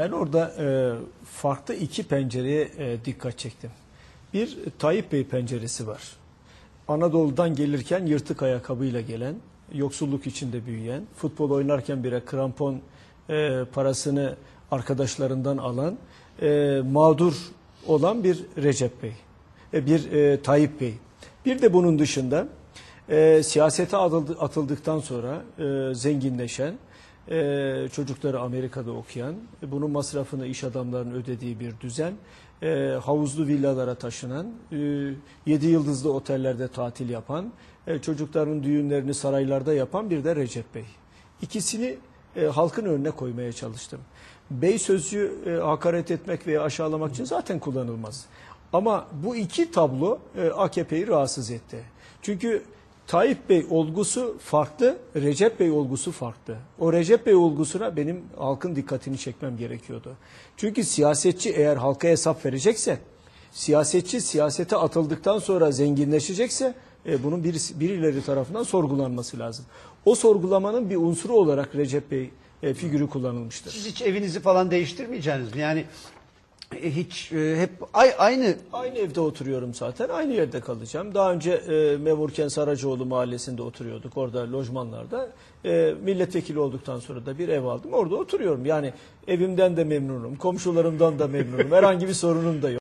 Ben orada e, farklı iki pencereye e, dikkat çektim. Bir Tayyip Bey penceresi var. Anadolu'dan gelirken yırtık ayakkabıyla gelen, yoksulluk içinde büyüyen, futbol oynarken bile krampon e, parasını arkadaşlarından alan, e, mağdur olan bir Recep Bey, e, bir e, Tayyip Bey. Bir de bunun dışında e, siyasete atıldı- atıldıktan sonra e, zenginleşen, e, çocukları Amerika'da okuyan, bunun masrafını iş adamlarının ödediği bir düzen, e, havuzlu villalara taşınan, e, yedi yıldızlı otellerde tatil yapan, e, çocukların düğünlerini saraylarda yapan bir de Recep Bey. İkisini e, halkın önüne koymaya çalıştım. Bey sözcüğü e, hakaret etmek veya aşağılamak için zaten kullanılmaz. Ama bu iki tablo e, AKP'yi rahatsız etti. Çünkü Tayyip Bey olgusu farklı, Recep Bey olgusu farklı. O Recep Bey olgusuna benim halkın dikkatini çekmem gerekiyordu. Çünkü siyasetçi eğer halka hesap verecekse, siyasetçi siyasete atıldıktan sonra zenginleşecekse e, bunun bir, birileri tarafından sorgulanması lazım. O sorgulamanın bir unsuru olarak Recep Bey e, figürü kullanılmıştır. Siz hiç evinizi falan değiştirmeyeceksiniz mi? Yani e, hiç e, hep ay, aynı Aynı evde oturuyorum zaten. Aynı yerde kalacağım. Daha önce e, Memurken Saracoğlu mahallesinde oturuyorduk. Orada lojmanlarda. E, milletvekili olduktan sonra da bir ev aldım. Orada oturuyorum. Yani evimden de memnunum. Komşularımdan da memnunum. Herhangi bir sorunum da yok.